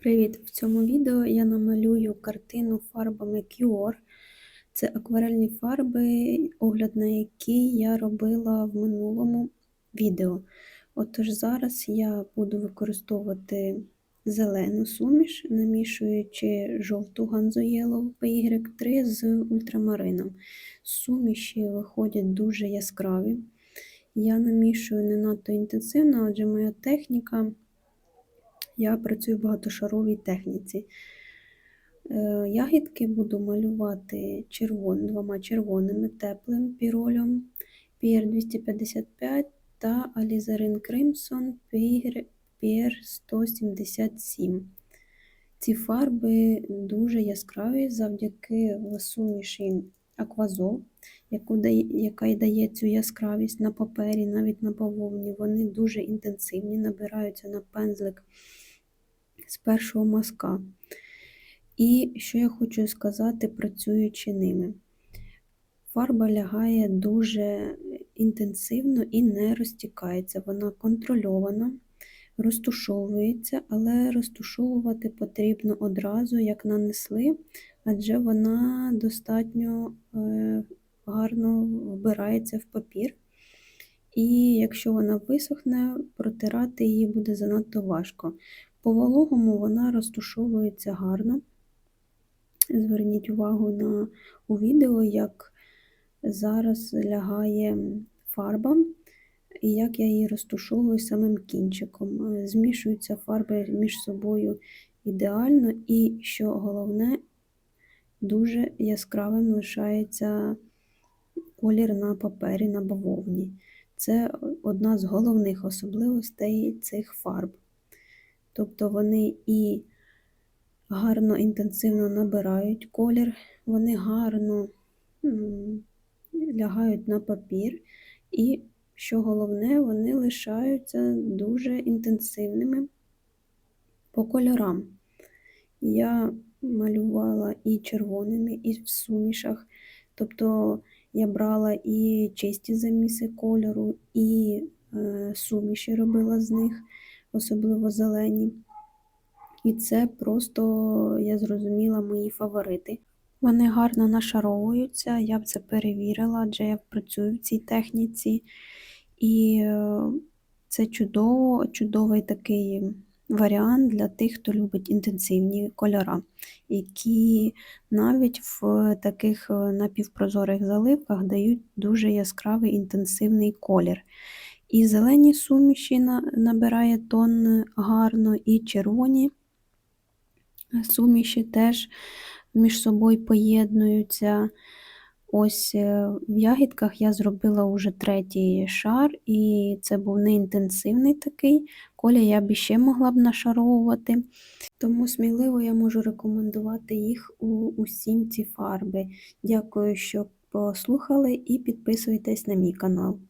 Привіт! В цьому відео я намалюю картину фарбами Cure. Це акварельні фарби, огляд на які я робила в минулому відео. Отож, зараз я буду використовувати зелену суміш, намішуючи жовту Ганзо Yellow PY3 з ультрамарином. Суміші виходять дуже яскраві. Я намішую не надто інтенсивно, адже моя техніка. Я працюю в багатошаровій техніці. Е, ягідки буду малювати червон, двома червоними теплим піролем PR255 та Alizarin Crimson PR177. Ці фарби дуже яскраві завдяки суміші аквазол, яка й дає цю яскравість на папері, навіть на бавовні. Вони дуже інтенсивні, набираються на пензлик з першого мазка. І що я хочу сказати, працюючи ними. Фарба лягає дуже інтенсивно і не розтікається. Вона контрольована, розтушовується, але розтушовувати потрібно одразу, як нанесли, адже вона достатньо е, гарно вбирається в папір. І якщо вона висохне, протирати її буде занадто важко. По вологому вона розтушовується гарно. Зверніть увагу на у відео, як зараз лягає фарба, і як я її розтушовую самим кінчиком. Змішуються фарби між собою ідеально, і, що головне, дуже яскравим лишається колір на папері на бавовні. Це одна з головних особливостей цих фарб. Тобто вони і гарно інтенсивно набирають колір, вони гарно лягають на папір, і, що головне, вони лишаються дуже інтенсивними по кольорам. Я малювала і червоними, і в сумішах. Тобто я брала і чисті заміси кольору, і е, суміші робила з них особливо зелені. І це просто, я зрозуміла, мої фаворити. Вони гарно нашаровуються, я б це перевірила, адже я працюю в цій техніці. І е, це чудово, чудовий такий варіант для тих, хто любить інтенсивні кольори, які навіть в таких е, напівпрозорих заливках дають дуже яскравий інтенсивний колір. І зелені суміші набирає тон гарно, і червоні суміші теж між собою поєднуються. Ось е, в ягідках я зробила вже третій шар, і це був не інтенсивний такий колір, я б ще могла б нашаровувати. Тому сміливо я можу рекомендувати їх у усім ці фарби. Дякую, що послухали, і підписуйтесь на мій канал.